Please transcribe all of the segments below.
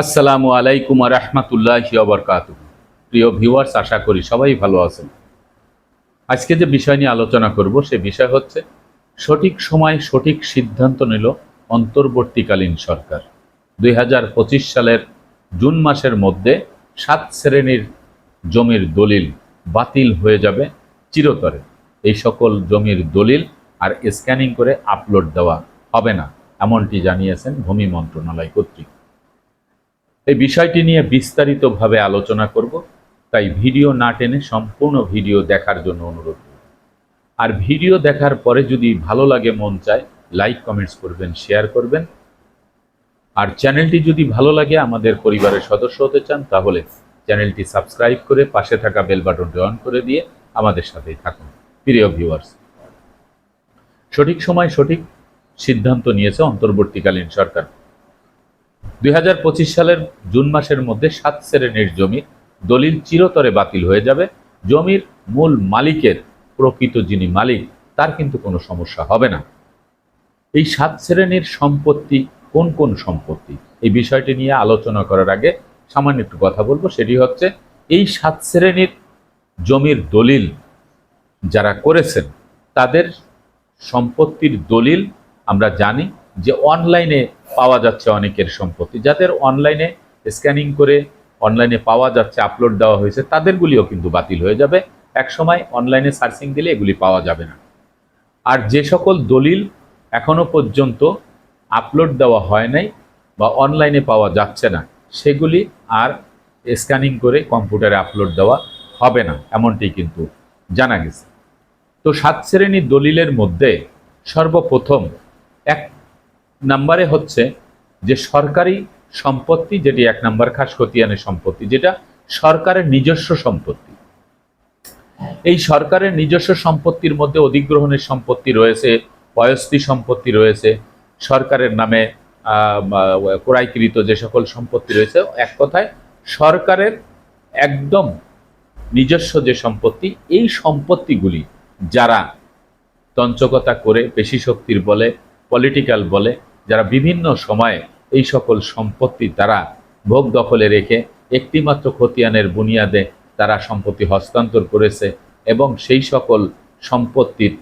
আসসালামু আলাইকুম রহমতুল্লাহ বরকাত প্রিয় ভিউয়ার্স, আশা করি সবাই ভালো আছেন। আজকে যে বিষয় নিয়ে আলোচনা করব, সে বিষয় হচ্ছে সঠিক সময় সঠিক সিদ্ধান্ত নিল অন্তর্বর্তীকালীন সরকার। দুই হাজার পঁচিশ সালের জুন মাসের মধ্যে সাত শ্রেণির জমির দলিল বাতিল হয়ে যাবে চিরতরে। এই সকল জমির দলিল আর স্ক্যানিং করে আপলোড দেওয়া হবে না, এমনটি জানিয়েছেন ভূমি মন্ত্রণালয় কর্তৃক। এই বিষয়টি নিয়ে বিস্তারিতভাবে আলোচনা করব, তাই ভিডিও না টেনে সম্পূর্ণ ভিডিও দেখার জন্য অনুরোধ আর ভিডিও দেখার পরে যদি ভালো লাগে, মন চায়, লাইক, কমেন্টস করবেন, শেয়ার করবেন। আর চ্যানেলটি যদি ভালো লাগে, আমাদের পরিবারের সদস্য হতে চান, তাহলে চ্যানেলটি সাবস্ক্রাইব করে পাশে থাকা বেল বাটনটি অন করে দিয়ে আমাদের সাথেই থাকুন। প্রিয় ভিউয়ার্স, সঠিক সময় সঠিক সিদ্ধান্ত নিয়েছে অন্তর্বর্তীকালীন সরকার। দুই হাজার পঁচিশ সালের জুন মাসের মধ্যে সাত শ্রেণির জমির দলিল চিরতরে বাতিল হয়ে যাবে। জমির মূল মালিকের প্রকৃত যিনি মালিক, তার কিন্তু কোনো সমস্যা হবে না। এই সাত শ্রেণির সম্পত্তি কোন কোন সম্পত্তি? এই বিষয়টি নিয়ে আলোচনা করার আগে সামান্য একটু কথা বলব। সেটি হচ্ছে, এই সাত শ্রেণির জমির দলিল যারা করেছেন, তাদের সম্পত্তির দলিল আমরা জানি যে অনলাইনে পাওয়া যাচ্ছে অনেকের সম্পত্তি। যাদের অনলাইনে স্ক্যানিং করে অনলাইনে পাওয়া যাচ্ছে আপলোড দেওয়া হয়েছে, তাদেরগুলিও কিন্তু বাতিল হয়ে যাবে। একসময় অনলাইনে সার্চিং দিলে এগুলি পাওয়া যাবে না। আর যে সকল দলিল এখনও পর্যন্ত আপলোড দেওয়া হয় নাই বা অনলাইনে পাওয়া যাচ্ছে না, সেগুলি আর স্ক্যানিং করে কম্পিউটারে আপলোড দেওয়া হবে না, এমনটি কিন্তু জানা গেছে। তো সাত শ্রেণির দলিলের মধ্যে সর্বপ্রথম এক নাম্বারে হচ্ছে যে সরকারি সম্পত্তি যেটি এক নাম্বার খাস খতিয়ানের সম্পত্তি, যেটা সরকারের নিজস্ব সম্পত্তি। এই সরকারের নিজস্ব সম্পত্তির মধ্যে অধিগ্রহণের সম্পত্তি রয়েছে বয়স্তি সম্পত্তি রয়েছে, সরকারের নামে ক্রয়কৃত যে সকল সম্পত্তি রয়েছে, এক কথায় সরকারের একদম নিজস্ব যে সম্পত্তি, এই সম্পত্তিগুলি যারা তঞ্চকতা করে পেশি শক্তির বলে পলিটিক্যাল বলে, যারা বিভিন্ন সময়ে এই সকল সম্পত্তি তারা ভোগ দখলে রেখে একটিমাত্র খতিয়ানের বুনিয়াদে তারা সম্পত্তি হস্তান্তর করেছে এবং সেই সকল সম্পত্তির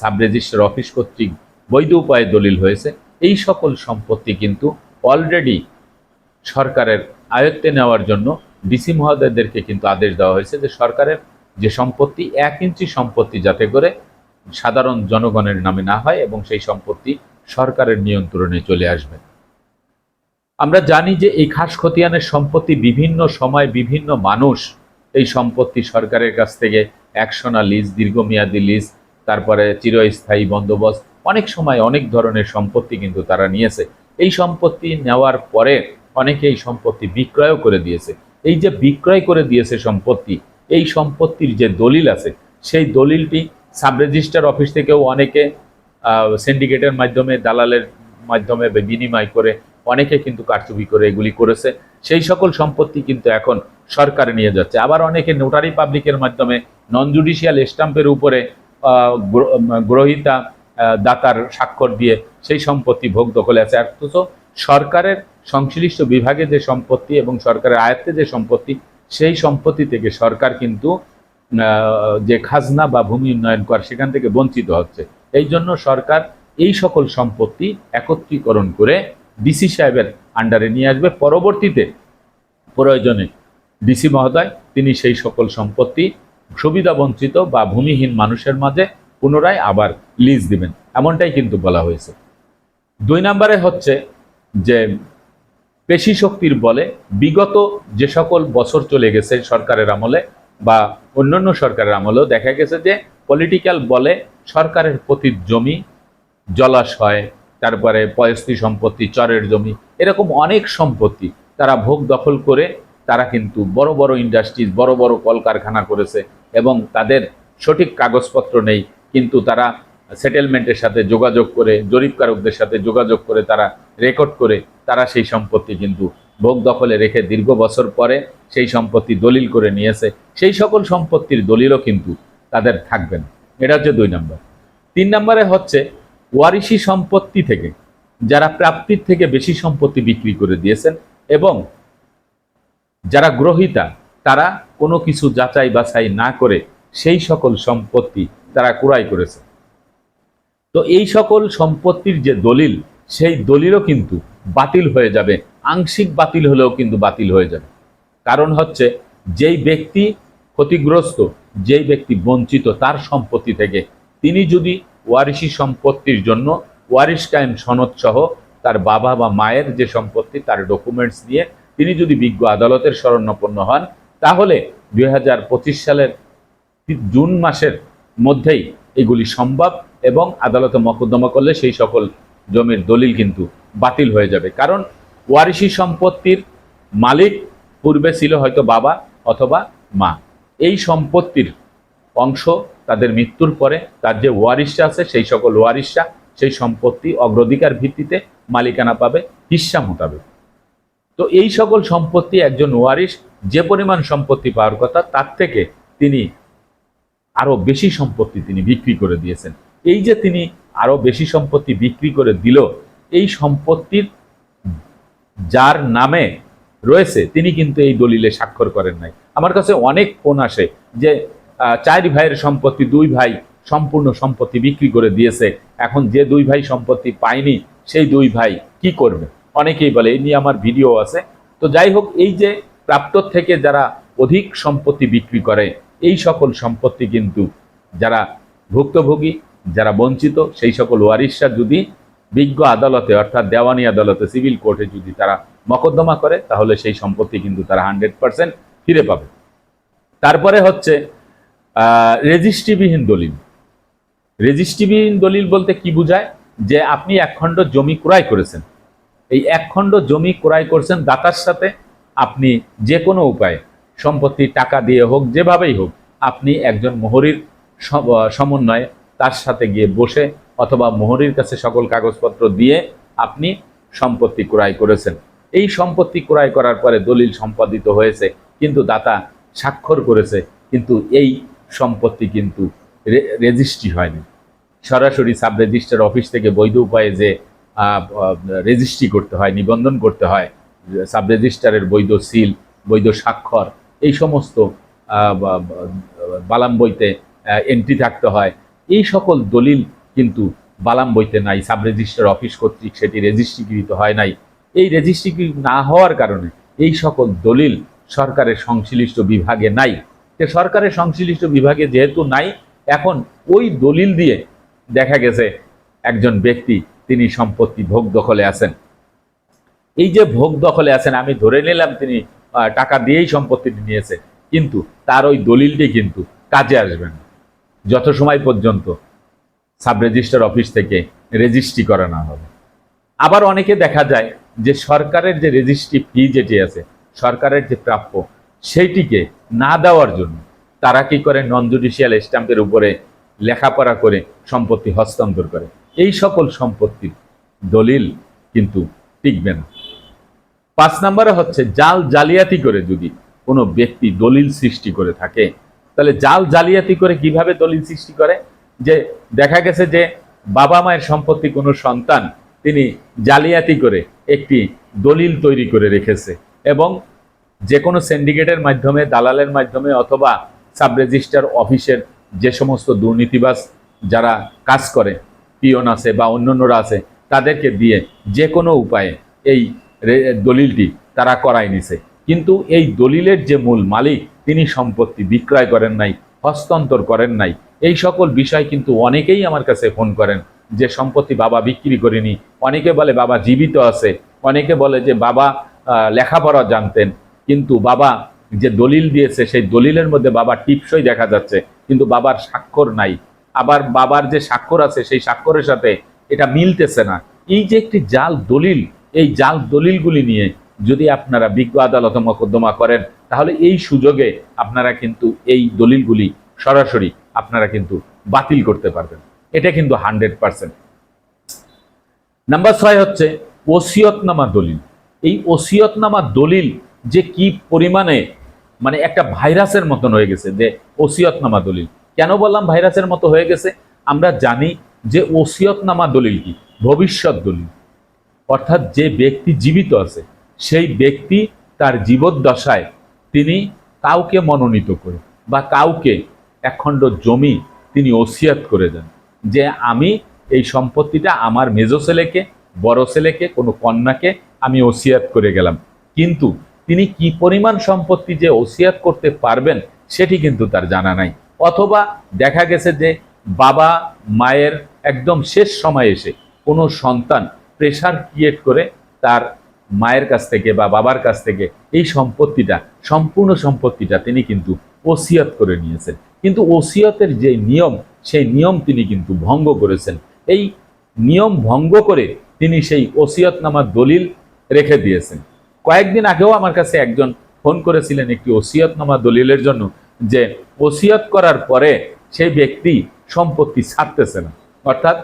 সাব রেজিস্টার অফিস কর্তৃক বৈধ উপায়ে দলিল হয়েছে। এই সকল সম্পত্তি কিন্তু অলরেডি সরকারের আয়ত্তে নেওয়ার জন্য ডিসি মহোদয়দেরকে কিন্তু আদেশ দেওয়া হয়েছে যে সরকারের যে সম্পত্তি, এক ইঞ্চি সম্পত্তি যাতে করে সাধারণ জনগণের নামে না হয় এবং সেই সম্পত্তি সরকারের নিয়ন্ত্রণে চলে আসবে। আমরা জানি যে এই খাস খতিয়ানের সম্পত্তি বিভিন্ন সময় বিভিন্ন মানুষ এই সম্পত্তি সরকারের কাছ থেকে একশোনা লিজ, দীর্ঘমেয়াদী লিজ, তারপরে চিরস্থায়ী বন্দোবস্ত, অনেক সময় অনেক ধরনের সম্পত্তি কিন্তু তারা নিয়েছে। এই সম্পত্তি নেওয়ার পরে অনেকে এই সম্পত্তি বিক্রয়ও করে দিয়েছে। এই যে বিক্রয় করে দিয়েছে সম্পত্তি, এই সম্পত্তির যে দলিল আছে, সেই দলিলটি সাব রেজিস্টার অফিস থেকেও অনেকে সিন্ডিকেটের মাধ্যমে, দালালের মাধ্যমে বিনিময় করে অনেকে কিন্তু কারচুপি করে এগুলি করেছে। সেই সকল সম্পত্তি কিন্তু এখন সরকারে নিয়ে যাচ্ছে। আবার অনেকে নোটারি পাবলিকের মাধ্যমে নন জুডিশিয়াল স্টাম্পের উপরে গ্রহিতা দাতার স্বাক্ষর দিয়ে সেই সম্পত্তি ভোগ দখলে আছে। অথচ সরকারের সংশ্লিষ্ট বিভাগে যে সম্পত্তি এবং সরকারের আয়ত্তে যে সম্পত্তি, সেই সম্পত্তি থেকে সরকার কিন্তু যে খাজনা বা ভূমি উন্নয়ন কর সেখান থেকে বঞ্চিত হচ্ছে। এই জন্য সরকার এই সকল সম্পত্তি একত্রীকরণ করে ডিসি সাহেবের আন্ডারে নিয়ে আসবে। পরবর্তীতে প্রয়োজনে ডিসি মহোদয়, তিনি সেই সকল সম্পত্তি সুবিধা বঞ্চিত বা ভূমিহীন মানুষের মাঝে পুনরায় আবার লিজ দিবেন। এমনটাই কিন্তু বলা হয়েছে। দুই নম্বরে হচ্ছে যে পেশি শক্তির বলে বিগত যে সকল বছর চলে গেছে সরকারের আমলে বা অন্যান্য সরকারের আমলেও দেখা গেছে যে পলিটিক্যাল বলে সরকারের প্রতি জমি, জলাশয়, তারপরে পয়স্তি সম্পত্তি, চরের জমি, এরকম অনেক সম্পত্তি তারা ভোগ দখল করে, তারা কিন্তু বড় বড় ইন্ডাস্ট্রিজ বড় বড় কলকারখানা করেছে এবং তাদের সঠিক কাগজপত্র নেই, কিন্তু তারা সেটেলমেন্টের সাথে যোগাযোগ করে, জরিপকারকদের সাথে যোগাযোগ করে, তারা রেকর্ড করে, তারা সেই সম্পত্তি কিন্তু ভোগ দখলে রেখে দীর্ঘ বছর পরে সেই সম্পত্তি দলিল করে নিয়েছে। সেই সকল সম্পত্তির দলিলও কিন্তু তাদের থাকবে না। এটা হচ্ছে দুই নম্বর। তিন নম্বরে হচ্ছে ওয়ারিশি সম্পত্তি থেকে যারা প্রাপ্তির থেকে বেশি সম্পত্তি বিক্রি করে দিয়েছেন এবং যারা গ্রহিতা, তারা কোনো কিছু যাচাই বাছাই না করে সেই সকল সম্পত্তি তারা ক্রয় করেছে। তো এই সকল সম্পত্তির যে দলিল, সেই দলিলও কিন্তু বাতিল হয়ে যাবে। আংশিক বাতিল হলেও কিন্তু বাতিল হয়ে যাবে। কারণ হচ্ছে, যেই ব্যক্তি ক্ষতিগ্রস্ত, যেই ব্যক্তি বঞ্চিত, তার সম্পত্তি থেকে তিনি যদি ওয়ারিশি সম্পত্তির জন্য ওয়ারিশ কায়েম সনদ সহ তার বাবা বা মায়ের যে সম্পত্তি, তার ডকুমেন্টস দিয়ে তিনি যদি বিজ্ঞ আদালতের শরণাপন্ন হন, তাহলে দুই হাজার পঁচিশ সালের জুন মাসের মধ্যেই এগুলি সম্ভব এবং আদালতে মকদ্দমা করলে সেই সকল জমির দলিল কিন্তু বাতিল হয়ে যাবে। কারণ ওয়ারিশি সম্পত্তির মালিক পূর্বে ছিল হয়তো বাবা অথবা মা। এই সম্পত্তির অংশ তাদের মৃত্যুর পরে তার যে ওয়ারিশরা আছে, সেই সকল ওয়ারিশরা সেই সম্পত্তি অগ্রাধিকার ভিত্তিতে মালিকানা পাবে, হিস্সা মোতাবেক। তো এই সকল সম্পত্তি একজন ওয়ারিশ যে পরিমাণ সম্পত্তি পাওয়ার কথা, তার থেকে তিনি আরও বেশি সম্পত্তি তিনি বিক্রি করে দিয়েছেন। এই যে তিনি আরও বেশি সম্পত্তি বিক্রি করে দিল এই সম্পত্তির যার নামে রয়েছে, তিনি কিন্তু এই দলিলে স্বাক্ষর করেন নাই। আমার কাছে অনেক ফোন আসে যে চার ভাইয়ের সম্পত্তি, দুই ভাই সম্পূর্ণ সম্পত্তি বিক্রি করে দিয়েছে। এখন যে দুই ভাই সম্পত্তি পায়নি, সেই দুই ভাই কি করবে? অনেকেই বলে, এই নিয়ে আমার ভিডিও আছে। তো যাই হোক, এই যে প্রাপ্ত থেকে যারা অধিক সম্পত্তি বিক্রি করে, এই সকল সম্পত্তি কিন্তু যারা ভুক্তভোগী, যারা বঞ্চিত, সেই সকল ওয়ারিশরা যদি বিজ্ঞ আদালতে, অর্থাৎ দেওয়ানি আদালতে, সিভিল কোর্টে যদি তারা মকদ্দমা করে, তাহলে সেই সম্পত্তি কিন্তু তারা হান্ড্রেড পার্সেন্ট ফিরে পাবে। তারপরে হচ্ছে রেজিস্ট্রিবিহীন দলিল। রেজিস্ট্রিবিহীন দলিল বলতে কি বোঝায়? যে আপনি একখণ্ড জমি ক্রয় করেছেন। এই একখণ্ড জমি ক্রয় করছেন দাতার সাথে, আপনি যে কোনো উপায়ে, সম্পত্তি টাকা দিয়ে হোক, যেভাবেই হোক, আপনি একজন মোহরির সমন্বয়ে তার সাথে গিয়ে বসে অথবা মোহরির কাছে সকল কাগজপত্র দিয়ে আপনি সম্পত্তি ক্রয় করেছেন। এই সম্পত্তি ক্রয় করার পরে দলিল সম্পাদিত হয়েছে, কিন্তু দাতা স্বাক্ষর করেছে, কিন্তু এই সম্পত্তি কিন্তু রেজিস্ট্রি হয়নি। সরাসরি সাব রেজিস্টার অফিস থেকে বৈধ উপায়ে যে রেজিস্ট্রি করতে হয়, নিবন্ধন করতে হয় সাব রেজিস্টারের বৈধ সিল, বৈধ স্বাক্ষর, এই সমস্ত বালাম বইতে এন্ট্রি থাকতে হয়। এই সকল দলিল কিন্তু বালাম বইতে নাই সাব রেজিস্টার অফিস কর্তৃক সেটি রেজিস্ট্রিকৃত হয় নাই। এই রেজিস্ট্রিকৃত না হওয়ার কারণে এই সকল দলিল সরকারের সংশ্লিষ্ট বিভাগে নাই। যে সরকারের সংশ্লিষ্ট বিভাগে যেহেতু নাই, এখন ওই দলিল দিয়ে দেখা গেছে একজন ব্যক্তি তিনি সম্পত্তি ভোগ দখলে আছেন। এই যে ভোগ দখলে আছেন, আমি ধরে নিলাম তিনি টাকা দিয়েই সম্পত্তিটি নিয়েছে, কিন্তু তার ওই দলিলটি কিন্তু কাজে আসবে না, যত সময় পর্যন্ত সাব রেজিস্টার অফিস থেকে রেজিস্ট্রি করা না হবে। আবার অনেকে দেখা যায় যে সরকারের যে রেজিস্ট্রি ফি যেটি আছে, সরকারের যে প্রাপ্য, সেইটিকে না দেওয়ার জন্য তারা কি করে নন জুডিশিয়াল স্ট্যাম্পের উপরে লেখাপড়া করে সম্পত্তি হস্তান্তর করে? এই সকল সম্পত্তির দলিল কিন্তু টিকবে না। পাঁচ নম্বরে হচ্ছে জাল জালিয়াতি করে যদি কোনো ব্যক্তি দলিল সৃষ্টি করে থাকে, তাহলে জাল জালিয়াতি করে কীভাবে দলিল সৃষ্টি করে? যে দেখা গেছে যে বাবা মায়ের সম্পত্তি কোনো সন্তান তিনি জালিয়াতি করে একটি দলিল তৈরি করে রেখেছে এবং যে কোনো সিন্ডিকেটের মাধ্যমে, দালালের মাধ্যমে অথবা সাব রেজিস্টার অফিসের যে সমস্ত দুর্নীতিবাস যারা কাজ করে, পিয়ন আছে বা অন্যান্যরা আছে, তাদেরকে দিয়ে যে কোনো উপায়ে এই দলিলটি তারা করায় নিছে। কিন্তু এই দলিলের যে মূল মালিক, তিনি সম্পত্তি বিক্রয় করেন নাই হস্তান্তর করেন নাই। এই সকল বিষয় কিন্তু অনেকেই আমার কাছে ফোন করেন যে সম্পত্তি বাবা বিক্রি করেনি। অনেকে বলে বাবা জীবিত আছে। অনেকে বলে যে বাবা লেখাপড়া জানতেন। কিন্তু বাবা যে দলিল দিয়েছে, সেই দলিলের মধ্যে বাবা টিপসই দেখা যাচ্ছে। কিন্তু বাবার স্বাক্ষর নাই। আবার বাবার যে স্বাক্ষর আছে, সেই স্বাক্ষরের সাথে এটা মিলতেছে না। এই যে একটি জাল দলিল, এই জাল দলিলগুলি নিয়ে যদি আপনারা বিজ্ঞ আদালত মকদ্দমা করেন, তাহলে এই সুযোগে আপনারা কিন্তু এই দলিলগুলি সরাসরি আপনারা কিন্তু বাতিল করতে পারবেন। এটা কিন্তু হান্ড্রেড পার্সেন্ট। নাম্বার ছয় হচ্ছে ওসিয়তনামা দলিল। এই ওসিয়তনামা দলিল যে কি পরিমাণে মানে একটা ভাইরাসের মতন হয়ে গেছে যে ওসিয়তনামা দলিল। কেন বললাম ভাইরাসের মতো হয়ে গেছে? আমরা জানি যে ওসিয়তনামা দলিল কি? ভবিষ্যৎ দলিল। অর্থাৎ যে ব্যক্তি জীবিত আছে সেই ব্যক্তি তার জীবদ্দশায় তিনি কাউকে মনোনীত করে বা কাউকে একখণ্ড জমি তিনি ওসিয়াত করে দেন যে আমি এই সম্পত্তিটা আমার মেজ ছেলেকে, বড় ছেলেকে, কোনো কন্যাকে আমি ওসিয়াত করে গেলাম। কিন্তু তিনি কি পরিমাণ সম্পত্তি যে ওসিয়াত করতে পারবেন সেটি কিন্তু তার জানা নাই। অথবা দেখা গেছে যে বাবা মায়ের একদম শেষ সময় এসে কোনো সন্তান প্রেশার ক্রিয়েট করে তার মায়ের কাছ থেকে বা বাবার কাছ থেকে এই সম্পত্তিটা, সম্পূর্ণ সম্পত্তিটা তিনি কিন্তু ওসিয়ত করে নিয়েছেন। কিন্তু ওসিয়তের যে নিয়ম, সেই নিয়ম তিনি কিন্তু ভঙ্গ করেছেন। এই নিয়ম ভঙ্গ করে তিনি সেই ওসিয়তনামার দলিল রেখে দিয়েছেন। কয়েকদিন আগেও আমার কাছে একজন ফোন করেছিলেন একটি ওসিয়তনামা দলিলের জন্য যে ওসিয়ত করার পরে সেই ব্যক্তি সম্পত্তি ছাড়তেছে না। অর্থাৎ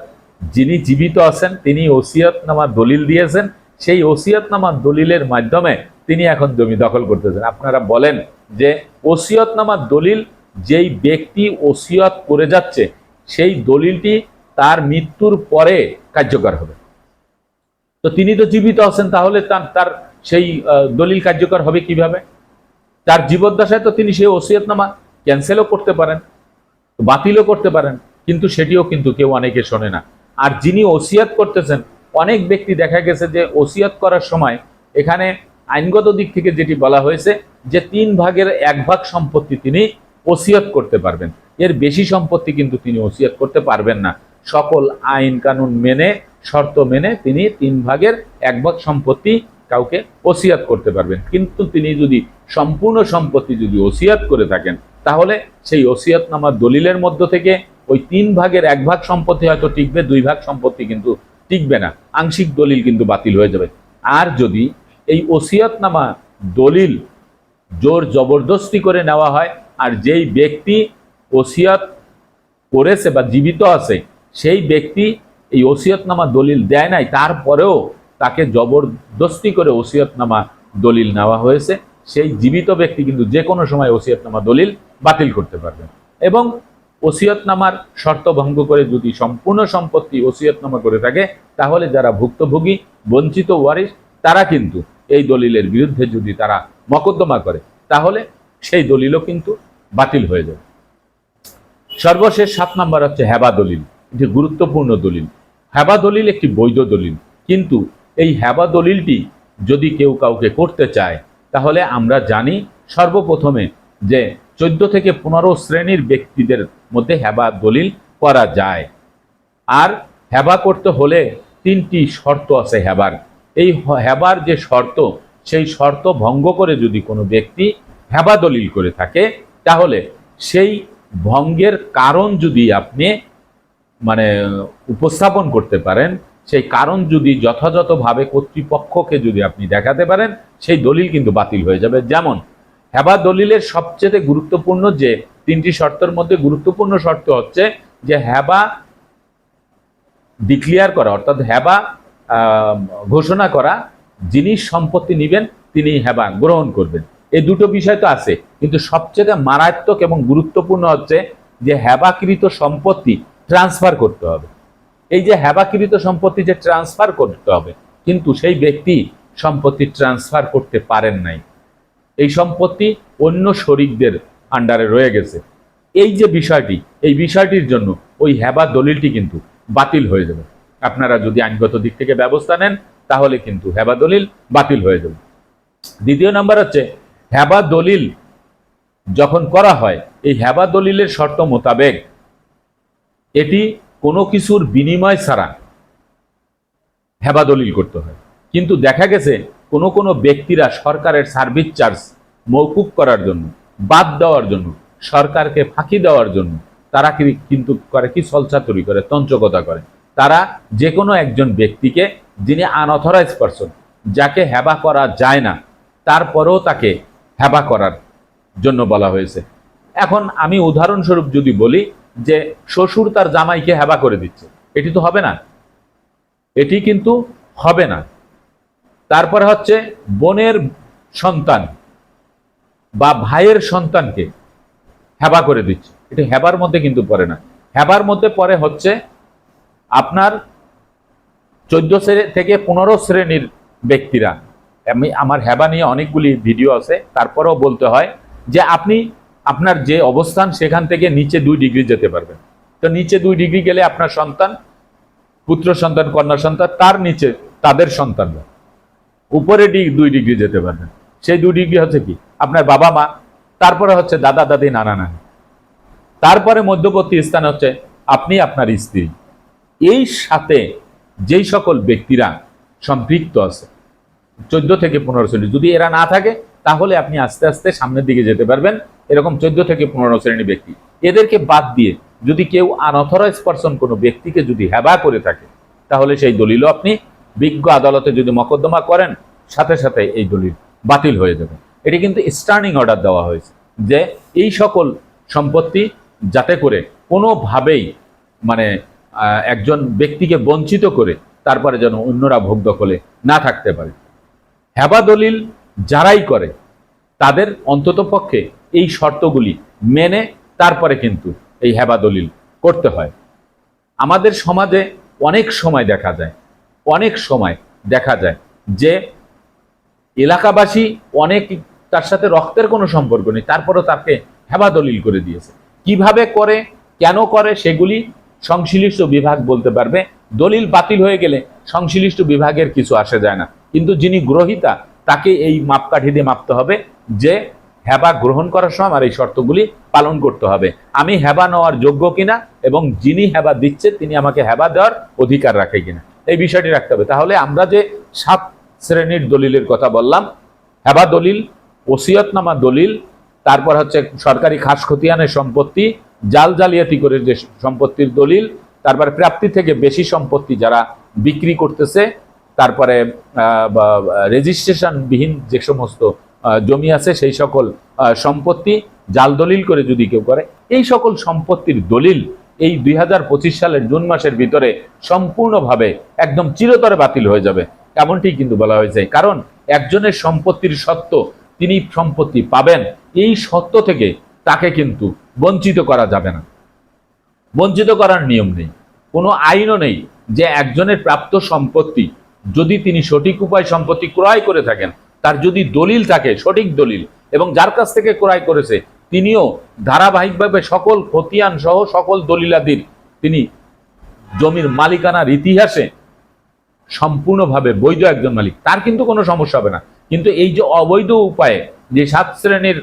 যিনি জীবিত আছেন, তিনি ওসিয়তনামা দলিল দিয়েছেন সেই ওসিয়তনামা দলিলের মাধ্যমে তিনি এখন জমি দখল করতেছেন। আপনারা বলেন যে ওসিয়তনামা দলিল যেই ব্যক্তি ওসিয়ত করে যাচ্ছে, সেই দলিলটি তার মৃত্যুর পরে কার্যকর হবে। তো তিনি তো জীবিত আছেন, তাহলে তার তার সেই দলিল কার্যকর হবে কীভাবে? তার জীবদ্দশায় তো তিনি সেই ওসিয়তনামা ক্যান্সেলও করতে পারেন, বাতিলও করতে পারেন, কিন্তু সেটিও কিন্তু কেউ অনেকে শোনে না। আর যিনি ওসিয়াত করতেছেন অনেক ব্যক্তি দেখা গেছে যে ওসিয়াত করার সময় এখানে আইনগত দিক থেকে যেটি বলা হয়েছে যে তিন ভাগের এক ভাগ সম্পত্তি তিনি ওসিয়াত করতে পারবেন। এর বেশি সম্পত্তি কিন্তু তিনি ওসিয়াত করতে পারবেন না। সকল আইন কানুন মেনে, শর্ত মেনে তিনি তিন ভাগের এক ভাগ সম্পত্তি কাউকে ওসিয়াত করতে পারবেন। কিন্তু তিনি যদি সম্পূর্ণ সম্পত্তি যদি ওসিয়াত করে থাকেন, তাহলে সেই ওসিয়াতনামার দলিলের মধ্য থেকে ওই তিন ভাগের এক ভাগ সম্পত্তি হয়তো টিকবে, দুই ভাগ সম্পত্তি কিন্তু টিকবে না। আংশিক দলিল কিন্তু বাতিল হয়ে যাবে। আর যদি এই ওসিয়াতনামা দলিল জোর জবরদস্তি করে নেওয়া হয়, আর যেই ব্যক্তি ওসিয়ত করেছে বা জীবিত আছে, সেই ব্যক্তি এই ওসিয়তনামা দলিল দেয় নাই, তারপরেও তাকে জবরদস্তি করে ওসিয়তনামা দলিল নেওয়া হয়েছে, সেই জীবিত ব্যক্তি কিন্তু যে কোনো সময় ওসিয়তনামা দলিল বাতিল করতে পারবেন এবং ওসিয়তনামার শর্ত ভঙ্গ করে যদি সম্পূর্ণ সম্পত্তি ওসিয়তনামা করে থাকে, তাহলে যারা ভুক্তভোগী, বঞ্চিত ওয়ারিশ, তারা কিন্তু এই দলিলের বিরুদ্ধে যদি তারা মকদ্দমা করে, তাহলে সেই দলিলও কিন্তু বাতিল হয়ে যাবে। সর্বশেষ সাত নাম্বার হচ্ছে হেবা দলিল। এটি গুরুত্বপূর্ণ দলিল। হেবা দলিল একটি বৈধ দলিল। কিন্তু এই হেবা দলিলটি যদি কেউ কাউকে করতে চায়, তাহলে আমরা জানি সর্বপ্রথমে যে চোদ্দ থেকে পনেরো শ্রেণির ব্যক্তিদের মধ্যে হেবা দলিল করা যায়। আর হেবা করতে হলে তিনটি শর্ত আছে হেবার। এই হেবার যে শর্ত, সেই শর্ত ভঙ্গ করে যদি কোনো ব্যক্তি হেবা দলিল করে থাকে, তাহলে সেই ভঙ্গের কারণ যদি আপনি মানে উপস্থাপন করতে পারেন, সেই কারণ যদি যথাযথভাবে কর্তৃপক্ষকে যদি আপনি দেখাতে পারেন, সেই দলিল কিন্তু বাতিল হয়ে যাবে। যেমন হেবা দলিলের সবচেয়ে গুরুত্বপূর্ণ যে তিনটি শর্তের মধ্যে গুরুত্বপূর্ণ শর্ত হচ্ছে যে হেবা ডিক্লিয়ার করা, অর্থাৎ হেবা ঘোষণা করা, যিনি সম্পত্তি নেবেন, তিনি হেবা গ্রহণ করবেন। এই দুটো বিষয় তো আছে, কিন্তু সবচেয়ে মারাত্মক এবং গুরুত্বপূর্ণ হচ্ছে যে হেবাকৃত সম্পত্তি ট্রান্সফার করতে হবে। এই যে হেবাকৃত সম্পত্তি যে ট্রান্সফার করতে হবে, কিন্তু সেই ব্যক্তি সম্পত্তি ট্রান্সফার করতে পারেন নাই। এই সম্পত্তি অন্য শরিকদের আন্ডারে রয়ে গেছে। এই যে বিষয়টি, এই বিষয়টির জন্য ওই হেবা দলিলটি কিন্তু বাতিল হয়ে যাবে। আপনারা যদি আইনগত দিক থেকে ব্যবস্থা নেন, তাহলে কিন্তু হেবা দলিল বাতিল হয়ে যাবে। দ্বিতীয় নাম্বার হচ্ছে, হেবা দলিল যখন করা হয়, এই হেবা দলিলের শর্ত মোতাবেক এটি কোনো কিছুর বিনিময় ছাড়া হেবা দলিল করতে হয়। কিন্তু দেখা গেছে কোনো কোনো ব্যক্তিরা সরকারের সার্ভিস চার্জ মৌকুব করার জন্য, বাদ দেওয়ার জন্য, সরকারকে ফাঁকি দেওয়ার জন্য তারা কি- কিন্তু করে কি সলসাতুরি করে তঞ্চকতা করে। তারা যে কোনো একজন ব্যক্তিকে যিনি আনঅথরাইজ পারসন যাকে হেবা করা যায় না, তারপরেও তাকে হেবা করার জন্য বলা হয়েছে। এখন আমি উদাহরণস্বরূপ যদি বলি যে শ্বশুর তার জামাইকে হেবা করে দিচ্ছে, এটি তো হবে না। এটি কিন্তু হবে না। তারপরে হচ্ছে বোনের সন্তান বা ভাইয়ের সন্তানকে হেবা করে দিচ্ছে। এটি হেবার মধ্যে কিন্তু পড়ে না। হেবার মধ্যে পড়ে হচ্ছে আপনার চোদ্দ শ্রেণি থেকে পনেরো শ্রেণির ব্যক্তিরা। আমি আমার হেবা নিয়ে অনেকগুলি ভিডিও আছে, তারপরেও বলতে হয় যে আপনি আপনার যে অবস্থান সেখান থেকে নিচে দুই ডিগ্রি যেতে পারবেন। তো নিচে দুই ডিগ্রি গেলে আপনার সন্তান, পুত্র সন্তান, কন্যা সন্তান, তার নিচে তাদের সন্তানরা। উপরে দুই ডিগ্রি যেতে পারবেন সেই দুই ডিগ্রি হচ্ছে কি? আপনার বাবা মা, তারপরে হচ্ছে দাদা, দাদি, নানা, নানি। তারপরে মধ্যবর্তী স্থান হচ্ছে আপনি, আপনার স্ত্রী। এই সাথে যেই সকল ব্যক্তিরা সম্পৃক্ত আছে, চোদ্দ থেকে পনেরো শ্রেণি, যদি এরা না থাকে, তাহলে আপনি আস্তে আস্তে সামনের দিকে যেতে পারবেন। এরকম চোদ্দ থেকে পনেরো শ্রেণি ব্যক্তি। এদেরকে বাদ দিয়ে যদি কেউ আনঅথরাইজ পারসন কোনো ব্যক্তিকে যদি হেবা করে থাকে, তাহলে সেই দলিলও আপনি বিজ্ঞ আদালতে যদি মকদ্দমা করেন, সাথে সাথে এই দলিল বাতিল হয়ে যাবে। এটি কিন্তু স্টার্নিং অর্ডার দেওয়া হয়েছে যে এই সকল সম্পত্তি যাতে করে কোনোভাবেই মানে একজন ব্যক্তিকে বঞ্চিত করে তারপরে যেন অন্যরা ভোগ দখলে না থাকতে পারে। হেবা দলিল যারাই করে, তাদের অন্তত পক্ষে এই শর্তগুলি মেনে তারপরে কিন্তু এই হেবা দলিল করতে হয়। আমাদের সমাজে অনেক সময় দেখা যায় অনেক সময় দেখা যায় যে এলাকাবাসী অনেক তার সাথে রক্তের কোনো সম্পর্ক নেই, তারপরও তাকে হেবা দলিল করে দিয়েছে। কীভাবে করে, কেন করে, সেগুলি সংশ্লিষ্ট বিভাগ বলতে পারবে। দলিল বাতিল হয়ে গেলে সংশ্লিষ্ট বিভাগের কিছু আসে যায় না। কিন্তু যিনি গ্রহিতা, তাকে এই মাপকাঠি দিয়ে মাপতে হবে যে হেবা গ্রহণ করার সময় আমার এই শর্তগুলি পালন করতে হবে। আমি হেবা নেওয়ার যোগ্য কিনা এবং যিনি হেবা দিচ্ছে, তিনি আমাকে হেবা দেওয়ার অধিকার রাখে কিনা। এই বিষয়টি রাখতে হবে। তাহলে আমরা যে সাত শ্রেণির দলিলের কথা বললাম, হেবা দলিল, ওসিয়তনামা দলিল, তারপর হচ্ছে সরকারি খাস খতিয়ানের সম্পত্তি, জাল জালিয়াতি করে যে সম্পত্তির দলিল, তারপর প্রাপ্তি থেকে বেশি সম্পত্তি যারা বিক্রি করতেছে, তারপরে রেজিস্ট্রেশন বিহীন যে সমস্ত জমি আছে সেই সকল সম্পত্তি, জাল দলিল করে যদি কেউ করে, এই সকল সম্পত্তির দলিল এই দুই হাজার পঁচিশ সালের জুন মাসের ভিতরে সম্পূর্ণভাবে একদম চিরতরে বাতিল হয়ে যাবে। এমনটি কিন্তু বলা হয়েছে। কারণ একজনের সম্পত্তির সত্ত্ব তিনি সম্পত্তি পাবেন। এই সত্ত্ব থেকে তাকে কিন্তু বঞ্চিত করা যাবে না। বঞ্চিত করার নিয়ম নেই। কোনো আইনও নেই যে একজনের প্রাপ্ত সম্পত্তি যদি তিনি সঠিক উপায় সম্পত্তি ক্রয় করে থাকেন, তার যদি দলিল থাকে, সঠিক দলিল, এবং যার কাছ থেকে ক্রয় করেছে তিনিও ধারাবাহিকভাবে সকল খতিয়ান সহ সকল দলিলাদির তিনি জমির মালিকানার ইতিহাসে সম্পূর্ণভাবে বৈধ একজন মালিক। তার কিন্তু কোনো সমস্যা হবে না। কিন্তু এই যে অবৈধ উপায়ে যে সাত শ্রেণির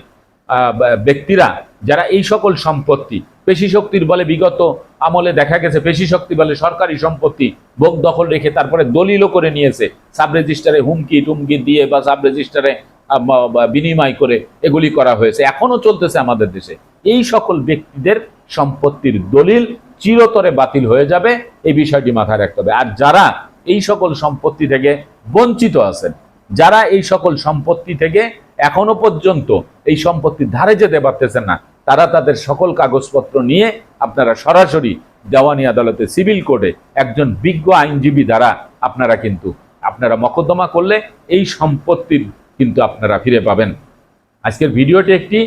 ব্যক্তিরা যারা এই সকল সম্পত্তি, পেশি শক্তির বলে বিগত আমলে দেখা গেছে, পেশি শক্তি বলে সরকারি সম্পত্তি ভোগ দখল রেখে তারপরে দলিলও করে নিয়েছে। সাব রেজিস্টারে হুমকি টুমকি দিয়ে বা সাব রেজিস্টারে বিনিময় করে এগুলি করা হয়েছে। এখনও চলতেছে আমাদের দেশে। এই সকল ব্যক্তিদের সম্পত্তির দলিল চিরতরে বাতিল হয়ে যাবে। এই বিষয়টি মাথায় রাখতে হবে। আর যারা এই সকল সম্পত্তি থেকে বঞ্চিত আছেন, যারা এই সকল সম্পত্তি থেকে এখনও পর্যন্ত এই সম্পত্তির ধারে যেতে পারতেছেন না, তারা তাদের সকল কাগজপত্র নিয়ে আপনারা সরাসরি দেওয়ানি আদালতে সিভিল কোর্টে একজন বিজ্ঞ আইনজীবী দ্বারা আপনারা কিন্তু, আপনারা মকদ্দমা করলে এই সম্পত্তির কিন্তু আপনারা ফিরে পাবেন। আজকের ভিডিওটি একটি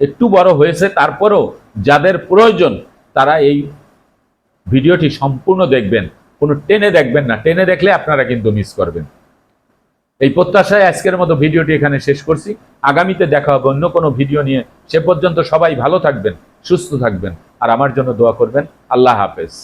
একটু বড় হয়েছে, তারপরও যাদের প্রয়োজন তারা এই ভিডিওটি সম্পূর্ণ দেখবেন। কোনো টেনে দেখবেন না, টেনে দেখলে আপনারা কিন্তু মিস করবেন। এই প্রত্যাশায় আজকের মতো ভিডিওটি এখানে শেষ করছি। আগামীতে দেখা হবে অন্য কোনো ভিডিও নিয়ে। সে পর্যন্ত সবাই ভালো থাকবেন, সুস্থ থাকবেন। আর আমার জন্য দোয়া করবেন। আল্লাহ হাফেজ।